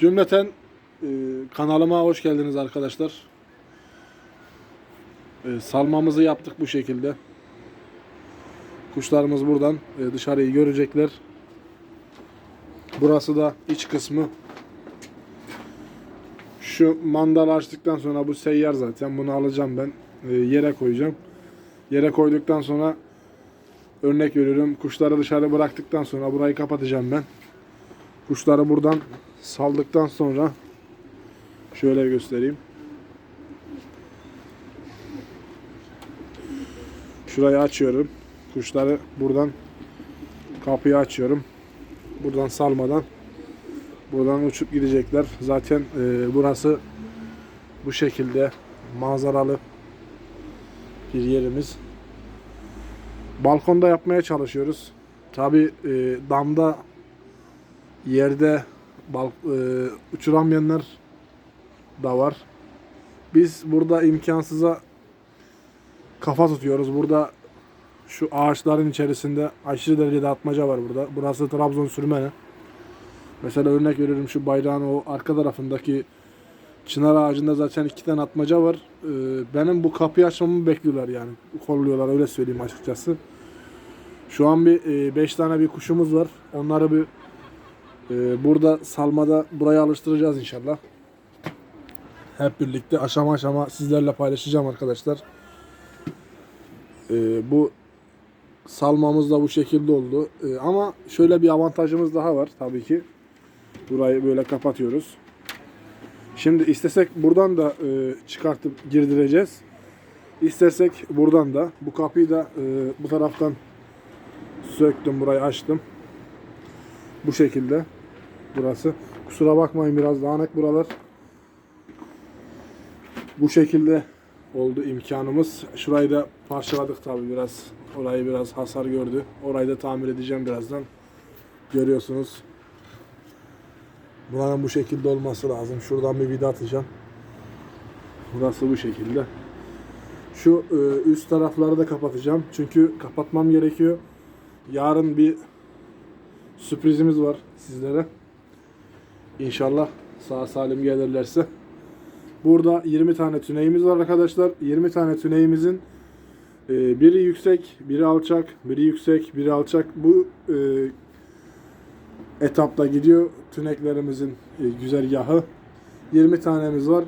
Cümleten e, kanalıma hoş geldiniz arkadaşlar. E, salmamızı yaptık bu şekilde. Kuşlarımız buradan e, dışarıyı görecekler. Burası da iç kısmı. Şu mandal açtıktan sonra bu seyyar zaten. Bunu alacağım ben. E, yere koyacağım. Yere koyduktan sonra örnek veriyorum. Kuşları dışarı bıraktıktan sonra burayı kapatacağım ben. Kuşları buradan saldıktan sonra şöyle göstereyim. Şurayı açıyorum. Kuşları buradan kapıyı açıyorum. Buradan salmadan buradan uçup gidecekler. Zaten e, burası bu şekilde manzaralı bir yerimiz. Balkonda yapmaya çalışıyoruz. Tabi e, damda yerde bal, e, uçuramayanlar da var. Biz burada imkansıza kafa tutuyoruz. Burada şu ağaçların içerisinde aşırı derecede atmaca var burada. Burası Trabzon sürmeni. Mesela örnek veriyorum şu bayrağın o arka tarafındaki çınar ağacında zaten iki tane atmaca var. Ee, benim bu kapıyı açmamı bekliyorlar yani. Kolluyorlar öyle söyleyeyim açıkçası. Şu an bir 5 tane bir kuşumuz var. Onları bir e, burada salmada buraya alıştıracağız inşallah. Hep birlikte aşama aşama sizlerle paylaşacağım arkadaşlar. Ee, bu salmamız da bu şekilde oldu. Ee, ama şöyle bir avantajımız daha var tabii ki. Burayı böyle kapatıyoruz. Şimdi istesek buradan da e, çıkartıp girdireceğiz. İstersek buradan da bu kapıyı da e, bu taraftan söktüm burayı açtım. Bu şekilde burası. Kusura bakmayın biraz dağınık buralar. Bu şekilde oldu imkanımız. Şurayı da parçaladık tabi biraz. Orayı biraz hasar gördü. Orayı da tamir edeceğim birazdan. Görüyorsunuz. Bunların bu şekilde olması lazım. Şuradan bir vida atacağım. Burası bu şekilde. Şu e, üst tarafları da kapatacağım. Çünkü kapatmam gerekiyor. Yarın bir sürprizimiz var sizlere. İnşallah sağ salim gelirlerse. Burada 20 tane tüneyimiz var arkadaşlar. 20 tane tüneyimizin e, biri yüksek, biri alçak, biri yüksek, biri alçak. Bu e, etapta gidiyor tüneklerimizin e, güzergahı. 20 tanemiz var.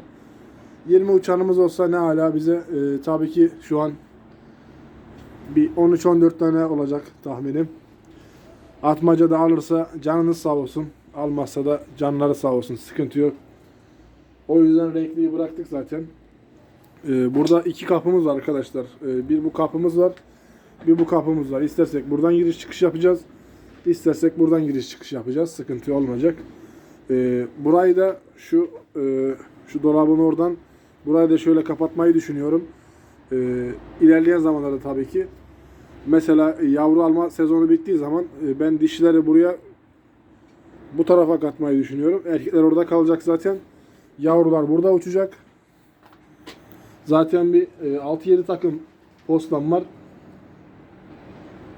20 uçanımız olsa ne hala bize e, tabii ki şu an bir 13-14 tane olacak tahminim. Atmaca da alırsa canınız sağ olsun. Almazsa da canları sağ olsun. Sıkıntı yok. O yüzden renkliyi bıraktık zaten. Ee, burada iki kapımız var arkadaşlar. Ee, bir bu kapımız var. Bir bu kapımız var. İstersek buradan giriş çıkış yapacağız. İstersek buradan giriş çıkış yapacağız. Sıkıntı olmayacak. Ee, burayı da şu e, şu dolabın oradan burayı da şöyle kapatmayı düşünüyorum. Ee, ilerleyen zamanlarda tabii ki. Mesela yavru alma sezonu bittiği zaman e, ben dişileri buraya bu tarafa katmayı düşünüyorum. Erkekler orada kalacak zaten. Yavrular burada uçacak. Zaten bir e, 6-7 takım postam var.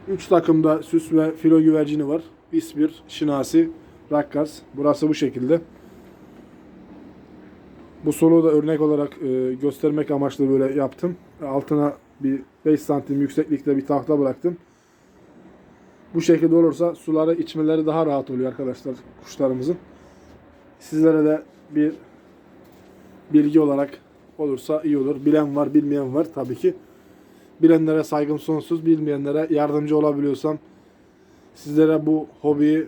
3 takımda süs ve filo güvercini var. İspir, şinasi, rakkas. Burası bu şekilde. Bu soluğu da örnek olarak e, göstermek amaçlı böyle yaptım. Altına bir 5 santim yükseklikte bir tahta bıraktım. Bu şekilde olursa suları içmeleri daha rahat oluyor arkadaşlar kuşlarımızın. Sizlere de bir bilgi olarak olursa iyi olur. Bilen var, bilmeyen var tabii ki. Bilenlere saygım sonsuz, bilmeyenlere yardımcı olabiliyorsam, sizlere bu hobiyi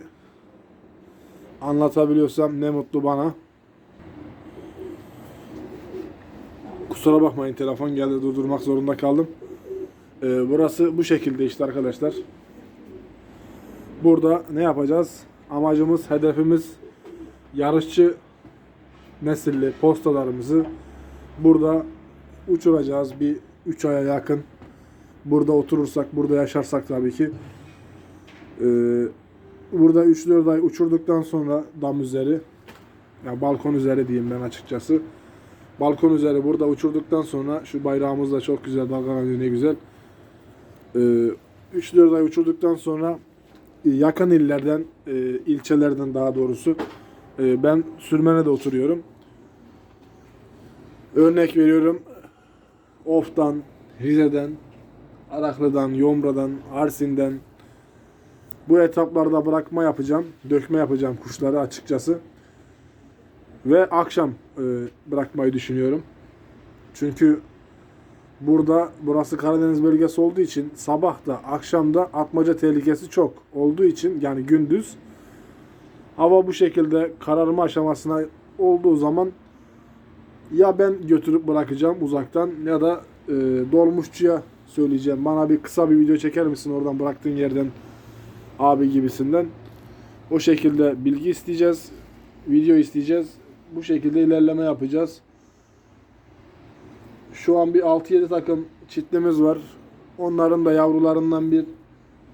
anlatabiliyorsam ne mutlu bana. Kusura bakmayın telefon geldi durdurmak zorunda kaldım. Ee, burası bu şekilde işte arkadaşlar. Burada ne yapacağız? Amacımız, hedefimiz yarışçı nesilli postalarımızı burada uçuracağız bir 3 aya yakın. Burada oturursak, burada yaşarsak tabii ki. Ee, burada 3-4 ay uçurduktan sonra dam üzeri, yani balkon üzeri diyeyim ben açıkçası. Balkon üzeri burada uçurduktan sonra şu bayrağımız da çok güzel dalgalanıyor ne güzel. Ee, 3-4 ay uçurduktan sonra yakın illerden, e, ilçelerden daha doğrusu E, ben Sürmen'e de oturuyorum. Örnek veriyorum. Of'tan, Rize'den, Araklı'dan, Yomra'dan, Arsin'den bu etaplarda bırakma yapacağım. Dökme yapacağım kuşları açıkçası. Ve akşam e, bırakmayı düşünüyorum. Çünkü burada burası Karadeniz bölgesi olduğu için sabah da akşam da atmaca tehlikesi çok olduğu için yani gündüz hava bu şekilde kararma aşamasına olduğu zaman ya ben götürüp bırakacağım uzaktan ya da e, dolmuşçuya söyleyeceğim. Bana bir kısa bir video çeker misin oradan bıraktığın yerden abi gibisinden. O şekilde bilgi isteyeceğiz. Video isteyeceğiz. Bu şekilde ilerleme yapacağız. Şu an bir 6-7 takım çitlemiz var. Onların da yavrularından bir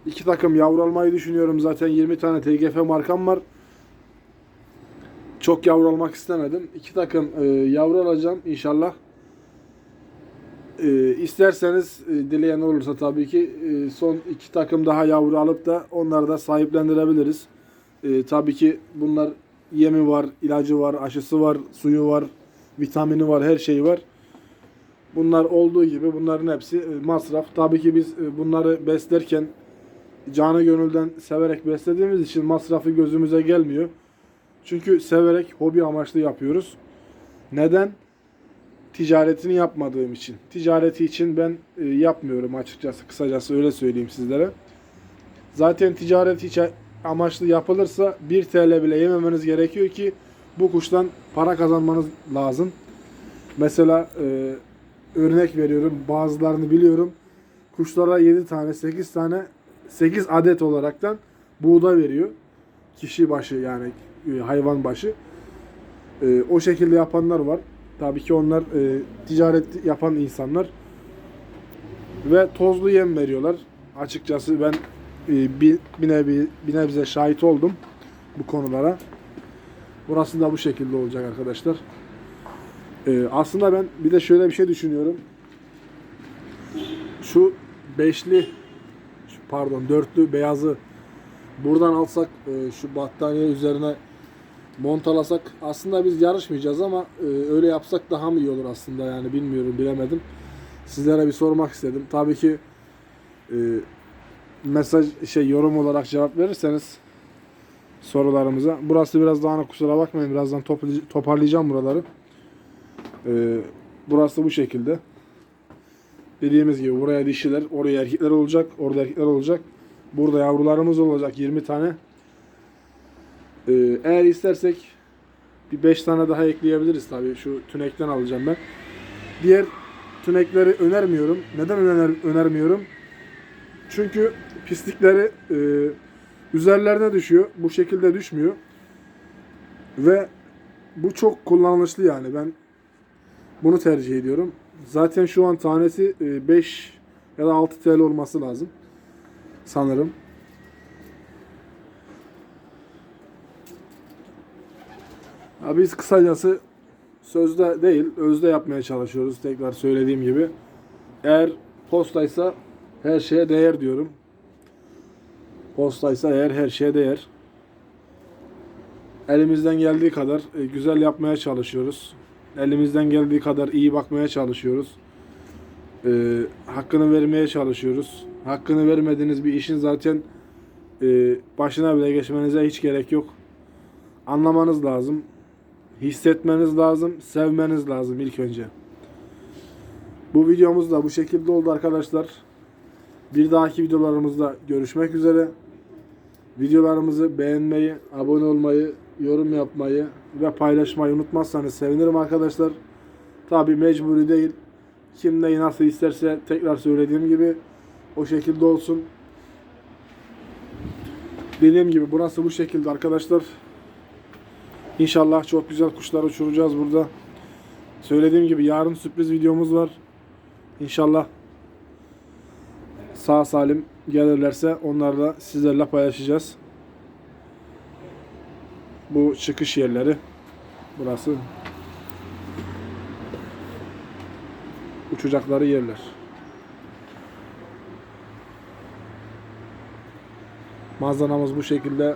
iki takım yavru almayı düşünüyorum. Zaten 20 tane TGF markam var. Çok yavru almak istemedim. İki takım e, yavru alacağım inşallah. E, isterseniz e, dileyen olursa tabii ki e, son iki takım daha yavru alıp da onları da sahiplendirebiliriz. E, tabii ki bunlar yemi var, ilacı var, aşısı var, suyu var, vitamini var, her şeyi var. Bunlar olduğu gibi bunların hepsi e, masraf. Tabii ki biz e, bunları beslerken canı gönülden severek beslediğimiz için masrafı gözümüze gelmiyor. Çünkü severek hobi amaçlı yapıyoruz. Neden? Ticaretini yapmadığım için. Ticareti için ben e, yapmıyorum açıkçası. Kısacası öyle söyleyeyim sizlere. Zaten ticaret içe amaçlı yapılırsa 1 TL bile yememeniz gerekiyor ki bu kuştan para kazanmanız lazım. Mesela e, örnek veriyorum. Bazılarını biliyorum. Kuşlara 7 tane, 8 tane, 8 adet olaraktan buğday veriyor. Kişi başı yani e, hayvan başı. E, o şekilde yapanlar var. Tabii ki onlar e, ticaret yapan insanlar. Ve tozlu yem veriyorlar. Açıkçası ben bir, bir, nevi, bir nebze şahit oldum bu konulara. Burası da bu şekilde olacak arkadaşlar. E, aslında ben bir de şöyle bir şey düşünüyorum. Şu beşli pardon dörtlü beyazı buradan alsak e, şu battaniye üzerine montalasak aslında biz yarışmayacağız ama e, öyle yapsak daha mı iyi olur aslında yani bilmiyorum bilemedim. Sizlere bir sormak istedim. Tabii ki e, mesaj şey yorum olarak cevap verirseniz sorularımıza. Burası biraz dağınık kusura bakmayın. Birazdan toparlayacağım buraları. E, burası bu şekilde. Dediğimiz gibi buraya dişiler, oraya erkekler olacak, orada erkekler olacak. Burada yavrularımız olacak 20 tane. Ee, eğer istersek bir 5 tane daha ekleyebiliriz tabii. Şu tünekten alacağım ben. Diğer tünekleri önermiyorum. Neden öner önermiyorum? Çünkü pislikleri e, üzerlerine düşüyor. Bu şekilde düşmüyor. Ve bu çok kullanışlı yani. Ben bunu tercih ediyorum. Zaten şu an tanesi 5 ya da 6 TL olması lazım. Sanırım. Ya biz kısacası sözde değil, özde yapmaya çalışıyoruz. Tekrar söylediğim gibi. Eğer postaysa her şeye değer diyorum. Postaysa eğer her şeye değer. Elimizden geldiği kadar e, güzel yapmaya çalışıyoruz. Elimizden geldiği kadar iyi bakmaya çalışıyoruz. E, hakkını vermeye çalışıyoruz. Hakkını vermediğiniz bir işin zaten e, başına bile geçmenize hiç gerek yok. Anlamanız lazım. Hissetmeniz lazım. Sevmeniz lazım ilk önce. Bu videomuz da bu şekilde oldu arkadaşlar. Bir dahaki videolarımızda görüşmek üzere. Videolarımızı beğenmeyi, abone olmayı, yorum yapmayı ve paylaşmayı unutmazsanız sevinirim arkadaşlar. Tabi mecburi değil. Kim neyi nasıl isterse tekrar söylediğim gibi o şekilde olsun. Dediğim gibi burası bu şekilde arkadaşlar. İnşallah çok güzel kuşlar uçuracağız burada. Söylediğim gibi yarın sürpriz videomuz var. İnşallah sağ salim gelirlerse onları da sizlerle paylaşacağız. Bu çıkış yerleri. Burası. Uçacakları yerler. Manzaramız bu şekilde.